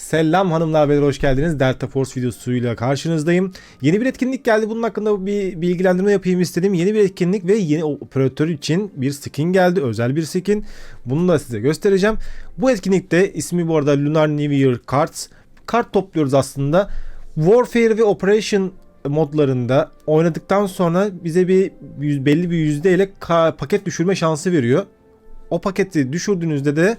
Selam hanımlar beyler hoş geldiniz. Delta Force videosuyla karşınızdayım. Yeni bir etkinlik geldi. Bunun hakkında bir bilgilendirme yapayım istedim. Yeni bir etkinlik ve yeni operatör için bir skin geldi. Özel bir skin. Bunu da size göstereceğim. Bu etkinlikte ismi bu arada Lunar New Year Cards. Kart topluyoruz aslında. Warfare ve Operation modlarında oynadıktan sonra bize bir belli bir yüzdeyle paket düşürme şansı veriyor. O paketi düşürdüğünüzde de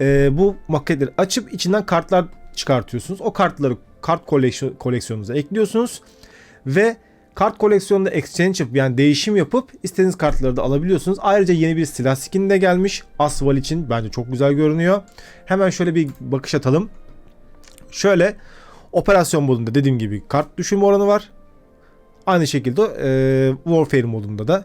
e, bu paketleri açıp içinden kartlar çıkartıyorsunuz. O kartları kart koleksiyon, koleksiyonunuza ekliyorsunuz ve kart koleksiyonunda exchange yapıp yani değişim yapıp istediğiniz kartları da alabiliyorsunuz. Ayrıca yeni bir silah skin de gelmiş. Asval için bence çok güzel görünüyor. Hemen şöyle bir bakış atalım. Şöyle operasyon modunda dediğim gibi kart düşürme oranı var. Aynı şekilde e, Warfare modunda da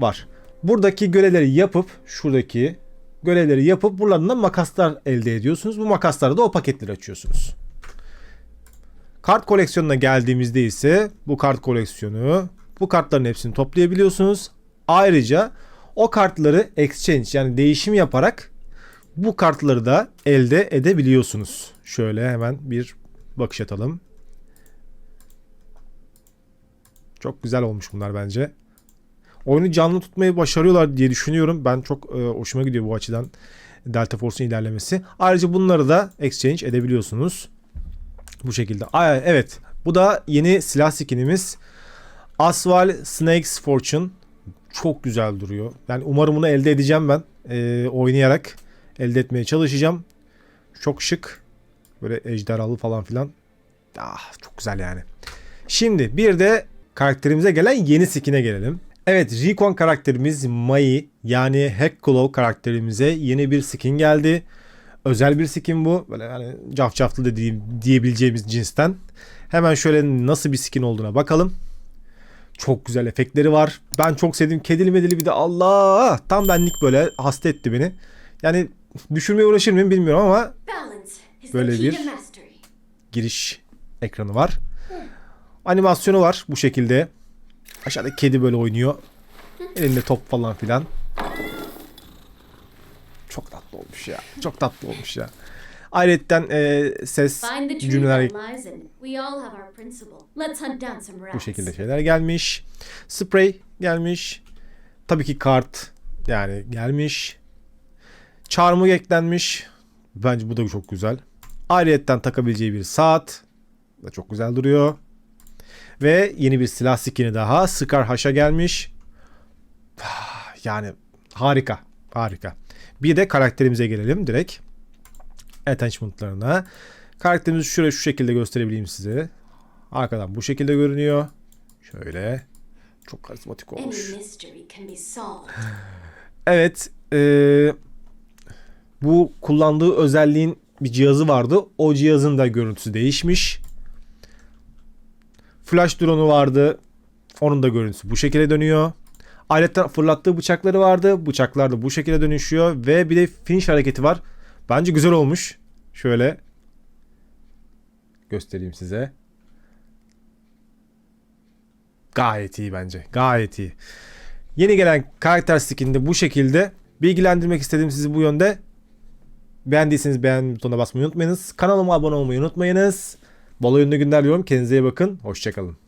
var. Buradaki görevleri yapıp şuradaki görevleri yapıp buralardan makaslar elde ediyorsunuz. Bu makaslarla da o paketleri açıyorsunuz. Kart koleksiyonuna geldiğimizde ise bu kart koleksiyonu bu kartların hepsini toplayabiliyorsunuz. Ayrıca o kartları exchange yani değişim yaparak bu kartları da elde edebiliyorsunuz. Şöyle hemen bir bakış atalım. Çok güzel olmuş bunlar bence. Oyunu canlı tutmayı başarıyorlar diye düşünüyorum. Ben çok e, hoşuma gidiyor bu açıdan Delta Force'un ilerlemesi. Ayrıca bunları da exchange edebiliyorsunuz. Bu şekilde. Aa, evet. Bu da yeni silah skinimiz. Asval Snakes Fortune. Çok güzel duruyor. Yani umarım bunu elde edeceğim ben. e, oynayarak elde etmeye çalışacağım. Çok şık. Böyle ejderhalı falan filan. Ah, çok güzel yani. Şimdi bir de karakterimize gelen yeni skin'e gelelim. Evet Recon karakterimiz Mai yani Hackclaw karakterimize yeni bir skin geldi. Özel bir skin bu. Böyle yani cafcaflı dediğim diyebileceğimiz cinsten. Hemen şöyle nasıl bir skin olduğuna bakalım. Çok güzel efektleri var. Ben çok sevdim. Kedili medili bir de Allah tam benlik böyle hasta etti beni. Yani düşürmeye uğraşır mıyım bilmiyorum ama Böyle bir- giriş ekranı var. Animasyonu var bu şekilde. Aşağıda kedi böyle oynuyor. Elinde top falan filan. Çok tatlı olmuş ya. Çok tatlı olmuş ya. Ayrıca e, ses cümleler bu şekilde şeyler gelmiş. Spray gelmiş. Tabii ki kart yani gelmiş. Çarmıh eklenmiş. Bence bu da çok güzel. Ayrıyetten takabileceği bir saat. Da çok güzel duruyor. Ve yeni bir silah skini daha. Scar Hash'a gelmiş. Yani harika. Harika. Bir de karakterimize gelelim direkt. Attachment'larına. Karakterimizi şöyle şu şekilde gösterebileyim size. Arkadan bu şekilde görünüyor. Şöyle. Çok karizmatik olmuş. Evet. eee, bu kullandığı özelliğin bir cihazı vardı. O cihazın da görüntüsü değişmiş. Flash drone'u vardı. Onun da görüntüsü bu şekilde dönüyor. Ayrıca fırlattığı bıçakları vardı. Bıçaklar da bu şekilde dönüşüyor. Ve bir de finish hareketi var. Bence güzel olmuş. Şöyle göstereyim size. Gayet iyi bence. Gayet iyi. Yeni gelen karakter skininde bu şekilde bilgilendirmek istedim sizi bu yönde. Beğendiyseniz beğen butonuna basmayı unutmayınız. Kanalıma abone olmayı unutmayınız. Bol oyunlu günler diliyorum. Kendinize iyi bakın. Hoşçakalın.